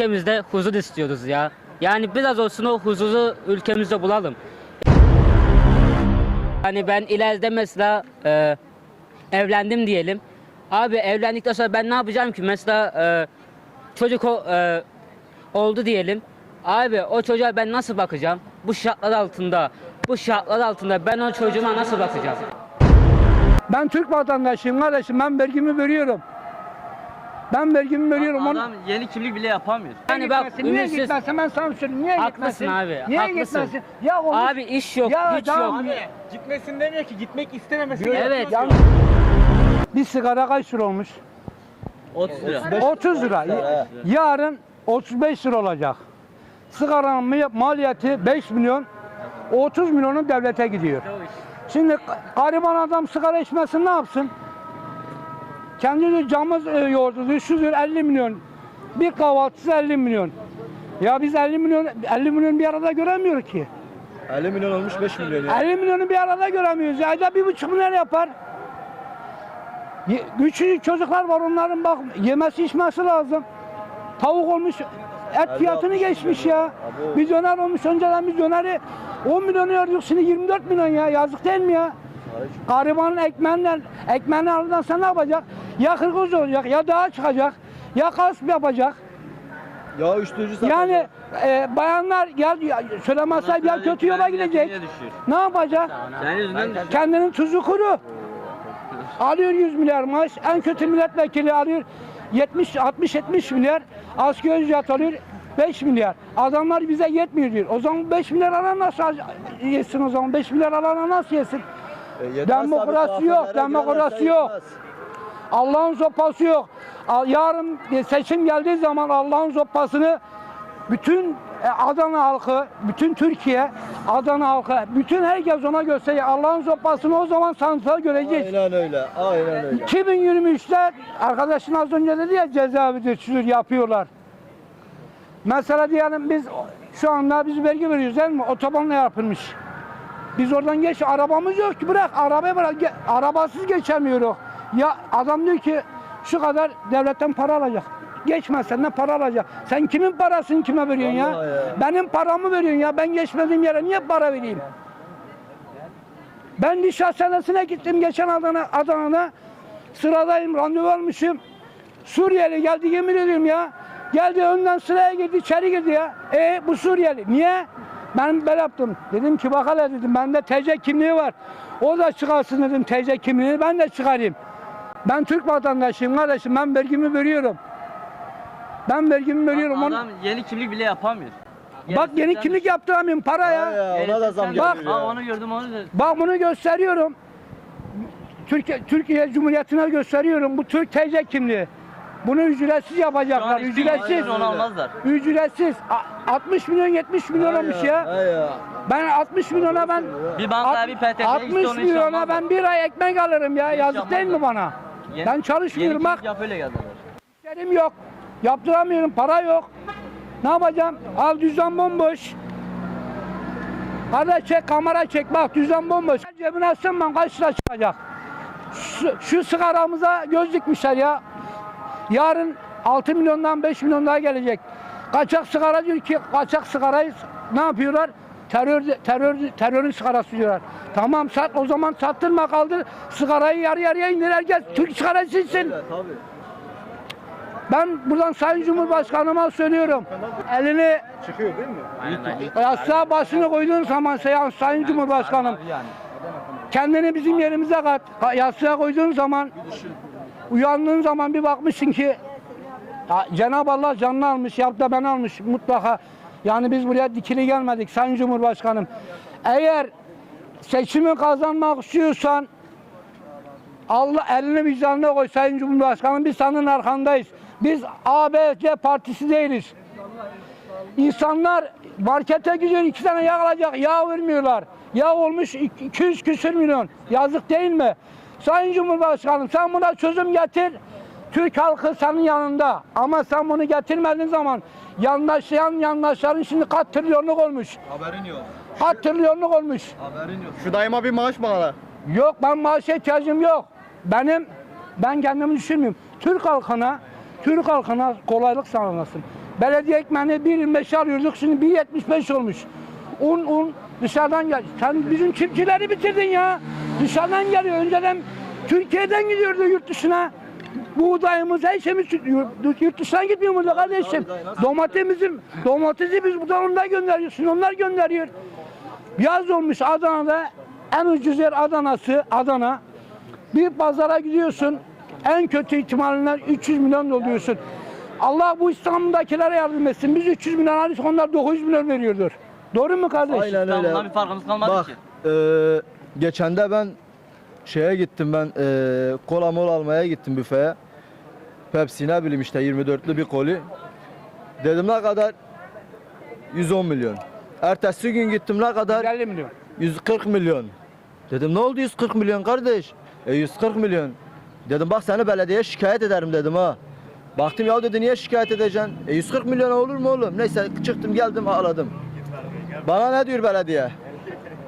ülkemizde huzur istiyoruz ya. Yani biraz olsun o huzuru ülkemizde bulalım. Hani ben ileride mesela e, evlendim diyelim. Abi evlendikten sonra ben ne yapacağım ki? Mesela e, çocuk o- e, oldu diyelim. Abi o çocuğa ben nasıl bakacağım? Bu şartlar altında, bu şartlar altında ben o çocuğuma nasıl bakacağım? Ben Türk vatandaşıyım kardeşim. Ben vergimi veriyorum. Ben vergimi veriyorum. Onu... Adam yeni kimlik bile yapamıyor. Yani bak Gitmesin, niye ümitsiz- gitmesin ben sana söyleyeyim. Niye Haklısın gitmesin? abi, Niye haklısın. gitmesin? Ya olmuş. Abi iş yok, Ya güç yok. Gitmesin demiyor ki gitmek istememesi. Evet. Ya- Bir sigara kaç lira olmuş? 30 lira. 30 lira. Yarın 35 lira olacak. Sigaranın mi- maliyeti 5 milyon. 30 milyonu devlete gidiyor. Şimdi gariban adam sigara içmesin ne yapsın? Kendi camız e, yoğurdu, şudur 50 milyon. Bir kahvaltısı 50 milyon. Ya biz 50 milyon 50 milyon bir arada göremiyoruz ki. 50 milyon olmuş 5 milyon ya. 50 milyonu bir arada göremiyoruz. Ayda bir buçuk milyar yapar. Ye- Küçücük çocuklar var onların bak yemesi içmesi lazım. Tavuk olmuş et fiyatını altmış geçmiş milyon ya. Abo. Döner olmuş önceden bir döneri 10 milyon yiyorduk şimdi 24 milyon ya yazık değil mi ya? Garibanın ekmeğinden, ekmeğini alırdan sen ne yapacak? Ya kırgız olacak ya dağa çıkacak ya kasp yapacak. Ya uyuşturucu satacak. Yani e, bayanlar ya, ya söylemezse ya kötü yola gidecek. Ne yapacak? Senin yüzünden düşüyor. Kendinin tuzu kuru. Alıyor 100 milyar maaş. En kötü milletvekili alıyor 70 60 70 milyar. Asgari ücret alıyor 5 milyar. Adamlar bize yetmiyor diyor. O zaman 5 milyar alan nasıl yesin o zaman? 5 milyar alana nasıl yesin? E, yetmez Demokrasi tabii, yok, demokrasi yok. yetmez. Allah'ın sopası yok. Al- Yarın bir seçim geldiği zaman Allah'ın sopasını bütün e, Adana halkı, bütün Türkiye, Adana halkı, bütün herkes ona gösterecek. Allah'ın sopasını o zaman sandıkta göreceğiz. Aynen öyle. Aynen öyle. 2023'te arkadaşın az önce dedi ya cezaevidir, şudur yapıyorlar. Mesela diyelim biz şu anda biz vergi veriyoruz değil mi? Otobanla yapılmış. Biz oradan geç, arabamız yok ki bırak, arabayı bırak, ge- arabasız geçemiyoruz. Ya adam diyor ki şu kadar devletten para alacak. Geçmezsen ne para alacak? Sen kimin parasını kime veriyorsun ya? Vallahi ya. Benim paramı veriyorsun ya. Ben geçmediğim yere niye para vereyim? Ben diş hastanesine gittim geçen Adana, Adana'da. Sıradayım, randevu almışım. Suriyeli geldi yemin ediyorum ya. Geldi önden sıraya girdi, içeri girdi ya. E bu Suriyeli. Niye? Ben böyle yaptım. Dedim ki bak hele dedim bende TC kimliği var. O da çıkarsın dedim TC kimliğini ben de çıkarayım. Ben Türk vatandaşıyım kardeşim ben vergimi veriyorum. Ben vergimi veriyorum. Onu- Adam yeni kimlik bile yapamıyor. Bak yeni kimlik yaptıramıyorum para ya. ya, ona da zam Bak- geliyor onu gördüm onu da. Bak bunu gösteriyorum. Türkiye, Türkiye Cumhuriyeti'ne gösteriyorum. Bu Türk TC kimliği. Bunu ücretsiz yapacaklar. Ücretsiz. onu almazlar. Ücretsiz. A- 60 milyon 70 milyon olmuş ya. Ben 60 milyona ben Bir bankaya Alt- bir PTT'ye 60 gitti onu hiç milyona ben bir ay ekmek alırım ya. Yazık değil mi bana? Yeni- Ben çalışmıyorum yeni bak. yap öyle. İşlerim yok. Yaptıramıyorum. Para yok. Ne yapacağım? Al düzen bomboş. Hadi çek kamera çek bak düzen bomboş. Cebine ben kaç lira çıkacak? Şu, şu sigaramıza göz dikmişler ya. Yarın 6 milyondan 5 milyon daha gelecek. Kaçak sigara diyor ki kaçak sigarayı ne yapıyorlar? Terör, terör, terörün sigarası diyorlar. Tamam sat o zaman sattırma kaldır. Sigarayı yarı yarıya indir herkes Türk sigarası içsin. Ben buradan Sayın Cumhurbaşkanıma söylüyorum. Elini Çıkıyor değil mi? yastığa başını koyduğun zaman Sayın, Sayın Cumhurbaşkanım kendini bizim yerimize kat. Yastığa koyduğun zaman uyandığın zaman bir bakmışsın ki Cenab-ı Allah canını almış, yap da ben almış mutlaka. Yani biz buraya dikili gelmedik Sayın Cumhurbaşkanım. Eğer seçimi kazanmak istiyorsan Allah elini vicdanına koy Sayın Cumhurbaşkanım. Biz senin arkandayız. Biz ABC partisi değiliz. İnsanlar markete gidiyor iki tane yağ alacak. Yağ vermiyorlar. Yağ olmuş 200 küsür milyon. Yazık değil mi? Sayın Cumhurbaşkanım sen buna çözüm getir. Türk halkı senin yanında. Ama sen bunu getirmediğin zaman yandaşlayan yandaşların şimdi kaç trilyonluk olmuş. Haberin yok. Kaç trilyonluk olmuş. Haberin yok. Şu dayıma bir maaş bağla. Yok ben maaşa ihtiyacım yok. Benim ben kendimi düşünmüyorum. Türk halkına Türk halkına kolaylık sağlansın. Belediye ekmeğini 1.25 alıyorduk şimdi 1.75 olmuş. Un un dışarıdan gel. Sen bizim çiftçileri bitirdin ya. Dışarıdan geliyor. Önceden Türkiye'den gidiyordu yurt dışına. Buğdayımız, her şeyimiz yurt, dışına gitmiyor mu kardeşim? Domatesimizin, domatesi biz buradan onlar gönderiyorsun. Onlar gönderiyor. Yaz olmuş Adana'da en ucuz yer Adana'sı, Adana. Bir pazara gidiyorsun en kötü ihtimalle 300 milyon doluyorsun. Allah bu İstanbul'dakilere yardım etsin. Biz 300 milyon alıyoruz onlar 900 milyon veriyordur. Doğru mu kardeş? Aynen öyle. İstanbul'dan bir farkımız kalmadı Bak, ki. eee geçen de ben şeye gittim ben eee kola mola almaya gittim büfeye. Pepsi ne bileyim işte 24'lü bir koli. Dedim ne kadar? 110 milyon. Ertesi gün gittim ne kadar? 50 milyon. 140 milyon. Dedim ne oldu 140 milyon kardeş? E 140 milyon. Dedim bak seni belediyeye şikayet ederim dedim ha. Baktım ya dedi niye şikayet edeceksin? E 140 milyon olur mu oğlum? Neyse çıktım geldim ağladım. Bana ne diyor belediye?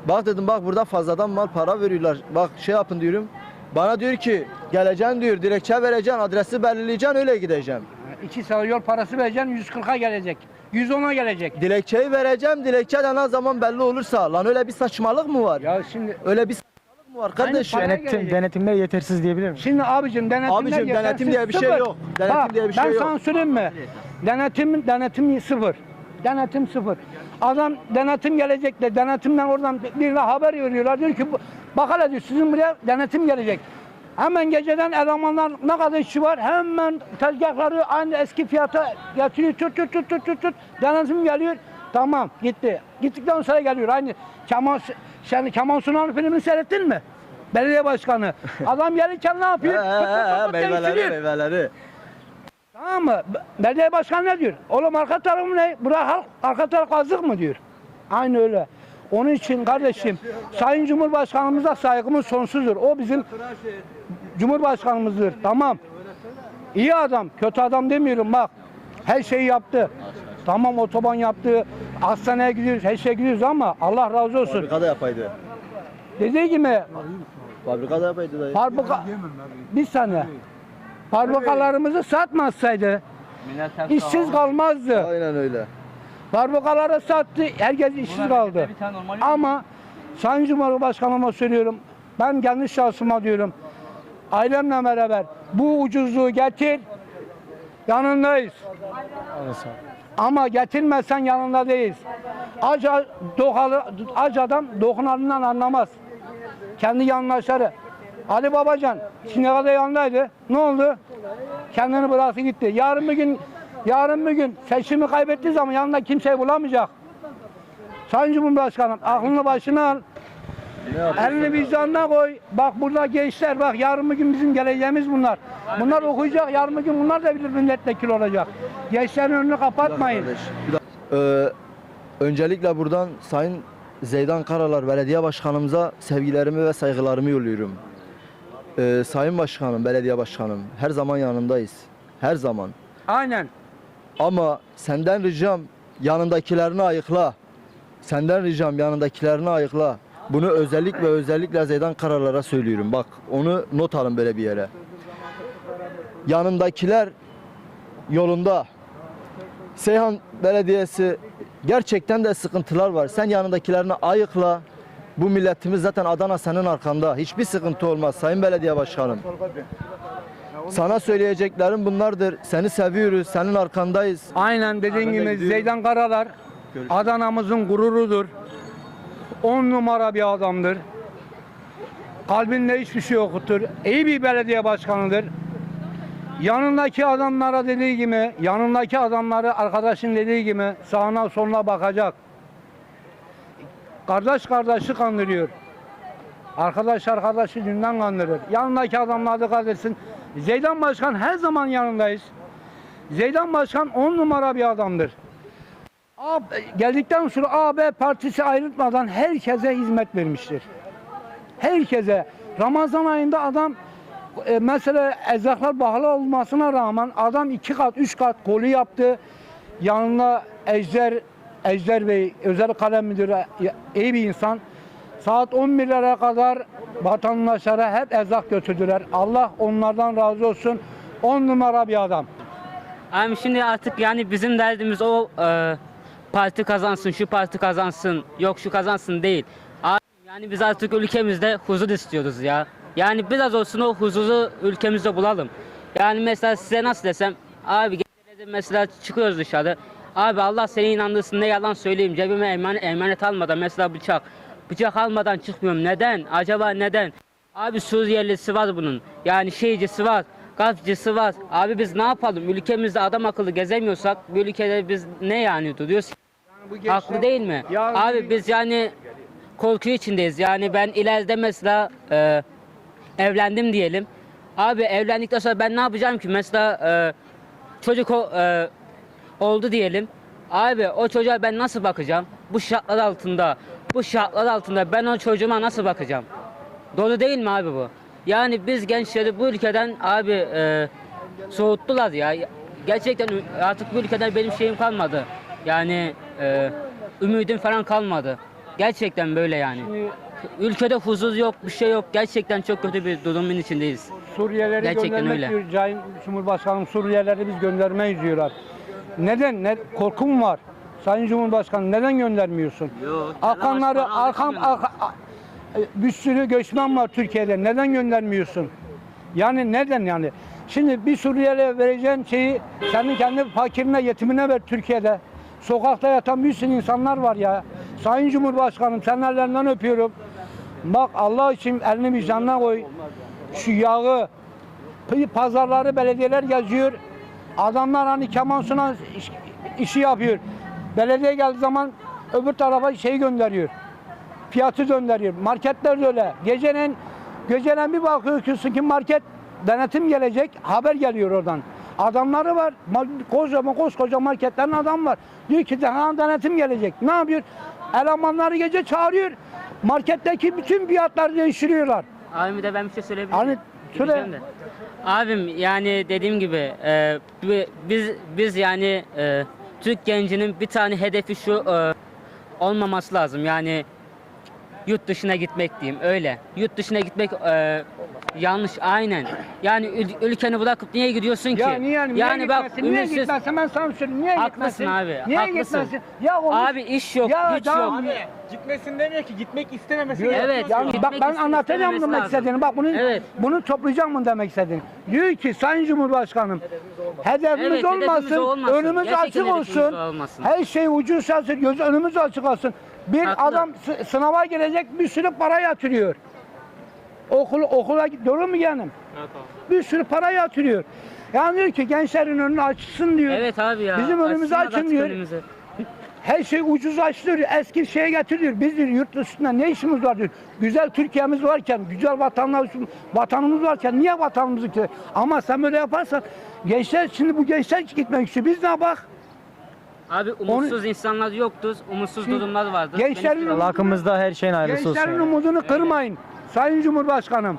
Bak dedim bak burada fazladan mal para veriyorlar. Bak şey yapın diyorum. Bana diyor ki geleceksin diyor dilekçe vereceksin adresi belirleyeceksin öyle gideceğim. 2 saat yol parası vereceksin 140'a gelecek. 110'a gelecek. Dilekçeyi vereceğim dilekçe de ne zaman belli olursa. Lan öyle bir saçmalık mı var? Ya şimdi Öyle bir saçmalık mı var kardeşim? paraya Denetim, gelecek. denetimler yetersiz diyebilir miyim? Şimdi abicim denetimler Abicim, yetersiz, denetim diye bir şey sıfır. yok. Denetim Bak, diye bir şey ben yok. sana söyleyeyim mi? Denetim, denetim sıfır. Denetim sıfır. Adam denetim gelecek de denetimden oradan birine haber veriyorlar. Diyor ki bu- bak hele diyor sizin buraya denetim gelecek. Hemen geceden elemanlar ne kadar işçi var hemen tezgahları aynı eski fiyata getiriyor tut tut tut tut tut tut denetim geliyor tamam gitti gittikten sonra geliyor aynı Kemal sen Kemal Sunal filmini seyrettin mi? Belediye başkanı. Adam gelirken ne yapıyor? meyveleri meyveleri. B- Belediye başkanı ne diyor? Oğlum arka tarafım ne? Bura halk, arka taraf kazık mı diyor. Aynı öyle. Onun için kardeşim Sayın Cumhurbaşkanımıza saygımız sonsuzdur. O bizim Cumhurbaşkanımızdır. Tamam. İyi adam, kötü adam demiyorum bak. Her şeyi yaptı. Tamam otoban yaptı. Hastaneye gidiyoruz, her şeye gidiyoruz ama Allah razı olsun. Fabrikada yapaydı. Dediği gibi Fabrikada yapaydı dayı. fabrika... Bir saniye. Millet hep işsiz kalmazdı. Aynen öyle. Fabrikaları sattı, herkes işsiz kaldı. Ama Sayın Cumhurbaşkanıma söylüyorum, ben kendi şahsıma diyorum, ailemle beraber bu ucuzluğu getir, yanındayız. Ama getirmezsen yanında değiliz. Aç, dokalı, aç adam dokunanından anlamaz. Kendi yandaşları. Ali Babacan şimdiye kadar yanındaydı. Ne oldu? Kendini bıraktı gitti. Yarın bir gün yarın bir gün seçimi kaybettiği zaman yanında kimseyi bulamayacak. Sayın Cumhurbaşkanım aklını başına al. Elini vicdanına koy. Bak burada gençler bak yarın bir gün bizim geleceğimiz bunlar. Bunlar okuyacak yarın bir gün bunlar da bilir milletvekili olacak. Gençlerin önünü kapatmayın. Ee, öncelikle buradan Sayın Zeydan Karalar Belediye Başkanımıza sevgilerimi ve saygılarımı yolluyorum. Ee, Sayın Başkanım, Belediye Başkanım her zaman yanındayız. Her zaman. Aynen. Ama senden ricam yanındakilerini ayıkla. Senden ricam yanındakilerini ayıkla. Bunu özellikle ve özellikle Zeydan Karalar'a söylüyorum. Bak onu not alın böyle bir yere. Yanındakiler yolunda. Seyhan Belediyesi gerçekten de sıkıntılar var. Sen yanındakilerini ayıkla. Bu milletimiz zaten Adana senin arkanda. Hiçbir sıkıntı olmaz Sayın Belediye Başkanım. Sana söyleyeceklerim bunlardır. Seni seviyoruz, senin arkandayız. Aynen dediğin gibi. Zeydan Karalar Adana'mızın gururudur. On numara bir adamdır. Kalbinde hiçbir şey yoktur. İyi bir belediye başkanıdır. Yanındaki adamlara dediği gibi, yanındaki adamları arkadaşın dediği gibi sağına soluna bakacak. Kardeş kardeşi kandırıyor. Arkadaş arkadaşı dünden kandırır. Yanındaki adamlara dikkat etsin. Zeydan Başkan her zaman yanındayız. Zeydan Başkan on numara bir adamdır. A, geldikten sonra AB partisi ayrılmadan herkese hizmet vermiştir. Herkese. Ramazan ayında adam e, mesela erzaklar pahalı olmasına rağmen adam iki kat, üç kat kolu yaptı. Yanına Ejder, Ejder Bey, özel kalem müdürü, iyi bir insan. Saat 11'lere kadar vatandaşlara hep erzak götürdüler. Allah onlardan razı olsun. On numara bir adam. Abi şimdi artık yani bizim derdimiz o e, parti kazansın, şu parti kazansın, yok şu kazansın değil. Abi yani biz artık ülkemizde huzur istiyoruz ya. Yani biraz olsun o huzuru ülkemizde bulalım. Yani mesela size nasıl desem, abi geceleri mesela çıkıyoruz dışarı. Abi Allah seni inandırsın ne yalan söyleyeyim cebime emanet, emanet almadan mesela bıçak. Bıçak almadan çıkmıyorum. Neden? Acaba neden? Abi Suriyelisi var bunun. Yani şeycisi var. Gazcısı var. Abi biz ne yapalım? Ülkemizde adam akıllı gezemiyorsak bu ülkede biz ne yani duruyoruz? Haklı değil mi? Ya- Abi biz yani korku içindeyiz. Yani ben ileride mesela e, evlendim diyelim. Abi evlendikten sonra ben ne yapacağım ki? Mesela e, çocuk o- e, oldu diyelim. Abi o çocuğa ben nasıl bakacağım? Bu şartlar altında, bu şartlar altında ben o çocuğuma nasıl bakacağım? Doğru değil mi abi bu? Yani biz gençleri bu ülkeden abi e, soğuttular ya. Gerçekten artık bu ülkeden benim şeyim kalmadı. Yani e, ümidim falan kalmadı. Gerçekten böyle yani. Ülkede huzur yok, bir şey yok. Gerçekten çok kötü bir durumun içindeyiz. Suriyelileri Gerçekten göndermek öyle. diyor Cahil Cumhurbaşkanım Suriyelileri biz göndermeyiz diyorlar. Neden? Ne, korkum var. Sayın Cumhurbaşkanım neden göndermiyorsun? Yok, Akanları, arkam, alışmıyor. arka- a- bir sürü göçmen var Türkiye'de. Neden göndermiyorsun? Yani neden yani? Şimdi bir Suriyeli'ye vereceğin şeyi senin kendi fakirine, yetimine ver Türkiye'de. Sokakta yatan bir sürü insanlar var ya. Sayın Cumhurbaşkanım sen ellerinden öpüyorum. Bak Allah için elini vicdanına koy. Şu yağı, pazarları belediyeler geziyor. Adamlar hani keman sunan iş- işi yapıyor. Belediye geldiği zaman öbür tarafa şey gönderiyor. Fiyatı gönderiyor. Marketler de öyle. Gecenin geceden bir bakıyorsun ki market denetim gelecek. Haber geliyor oradan. Adamları var. Ma- Kocaman koskoca marketlerin adam var. Diyor ki daha denetim gelecek. Ne yapıyor? Elemanları gece çağırıyor. Marketteki bütün fiyatları değiştiriyorlar. Bir de ben bir şey söyleyebilir Hani söyle. Abim yani dediğim gibi e, bi- biz biz yani e, Türk gencinin bir tane hedefi şu e, olmaması lazım. Yani yurt dışına gitmek diyeyim öyle. Yurt dışına gitmek e, yanlış aynen. Yani ül- ülkeni bırakıp niye gidiyorsun ki? Ya niye, niye yani bak gitmesin? Niye ümitsiz- gitmesin? Ben sana söyleyeyim. Niye Haklısın gitmesin? abi, Niye haklısın. gitmesin? Ya onu- Abi iş yok, Ya güç tamam. yok. Abi gitmesin demiyor ki gitmek istememesi Diyor- Evet, Ya gitmek bak ben istememesi anlatacağım demek lazım. istediğini. Bak bunu Evet. bunu toplayacağım mı demek istediğini. Diyor ki Sayın Cumhurbaşkanım hedefimiz Evet, hedefimiz olmasın, olmasın. önümüz Gerçekten açık hedefimiz olsun. olmasın. Her şey ucuz olsun, göz önümüz açık olsun. Bir Haklı. adam sı- sınava girecek bir sürü para yatırıyor. Okul okula doğru mu canım? Bir sürü para yatırıyor. Yani diyor ki gençlerin önünü açsın diyor. Evet abi ya. Bizim önümüzü açın diyor. önümüzü. Her şey ucuz açtırıyor. Eski şeye getiriyor. Biz diyor yurt dışında ne işimiz var diyor. Güzel Türkiye'miz varken, güzel vatandaş, vatanımız varken niye vatanımızı ki? Ama sen böyle yaparsan gençler şimdi bu gençler gitmek istiyor. Biz ne bak? Abi umutsuz insanlar yoktur, umutsuz durumlar vardır. gençlerin- hakkımızda her şeyin hayırlısı olsun. Gençlerin umudunu kırmayın. Sayın Cumhurbaşkanım.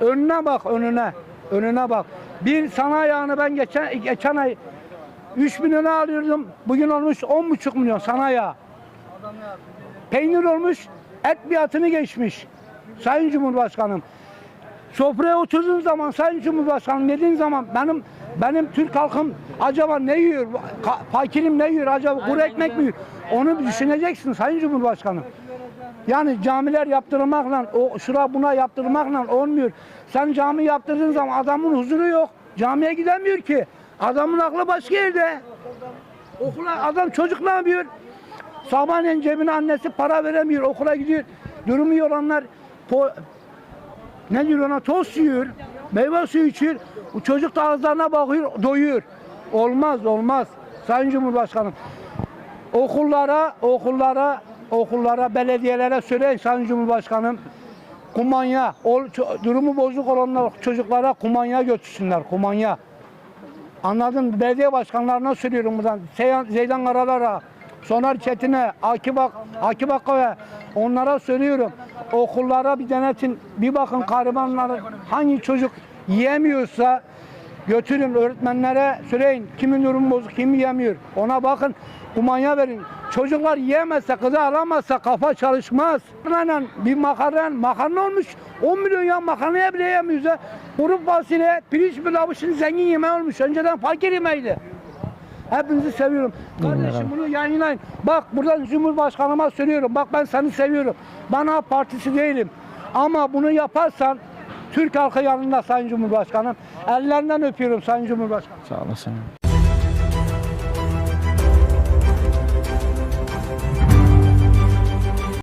Önüne bak önüne. Önüne bak. Bir sanayi yağını ben geçen geçen ay 3 milyona alıyordum. Bugün olmuş 10,5 milyon sanayi yağı. Peynir olmuş, et fiyatını geçmiş. Sayın Cumhurbaşkanım. Sofraya oturduğum zaman Sayın Cumhurbaşkanım dediğin zaman benim benim Türk halkım acaba ne yiyor? Fakirim ne yiyor? Acaba kuru ekmek mi yiyor? Onu düşüneceksin Sayın Cumhurbaşkanım. Yani camiler yaptırmakla, o şura buna yaptırmakla olmuyor. Sen cami yaptırdığın zaman adamın huzuru yok. Camiye gidemiyor ki. Adamın aklı başka yerde. Okula adam çocuk ne yapıyor? Sabahleyin cebine annesi para veremiyor. Okula gidiyor. Durumu iyi olanlar po- ne diyor ona toz yiyor. Meyve suyu içiyor. O çocuk da ağızlarına bakıyor, doyuyor. Olmaz, olmaz. Sayın Cumhurbaşkanım. Okullara, okullara, okullara, belediyelere söyleyin Sayın Cumhurbaşkanım. Kumanya, ol, durumu bozuk olanlar çocuklara kumanya götürsünler, kumanya. Anladın mı? Belediye başkanlarına söylüyorum buradan. Zeydan Karalar'a, Soner Çetin'e, Akif, Ak, Akif Akkaya onlara söylüyorum. Okullara bir denetin, bir bakın kahramanları hangi çocuk yiyemiyorsa götürün öğretmenlere söyleyin. Kimin durumu bozuk, kim yiyemiyor. Ona bakın, kumanya verin. Çocuklar yiyemezse, gıda alamazsa kafa çalışmaz. Makarnayla bir makarna, makarna olmuş 10 milyon ya makarnaya bile yemiyoruz. Kuru fasulye, pirinç pilavı şimdi zengin yemeği olmuş. Önceden fakir yemeğiydi. Hepinizi seviyorum. Kardeşim bunu yayınlayın. Bak buradan Cumhurbaşkanıma söylüyorum. Bak ben seni seviyorum. Bana partisi değilim. Ama bunu yaparsan Türk halkı yanında Sayın Cumhurbaşkanım. Ellerinden öpüyorum Sayın Cumhurbaşkanım. Sağ olasın.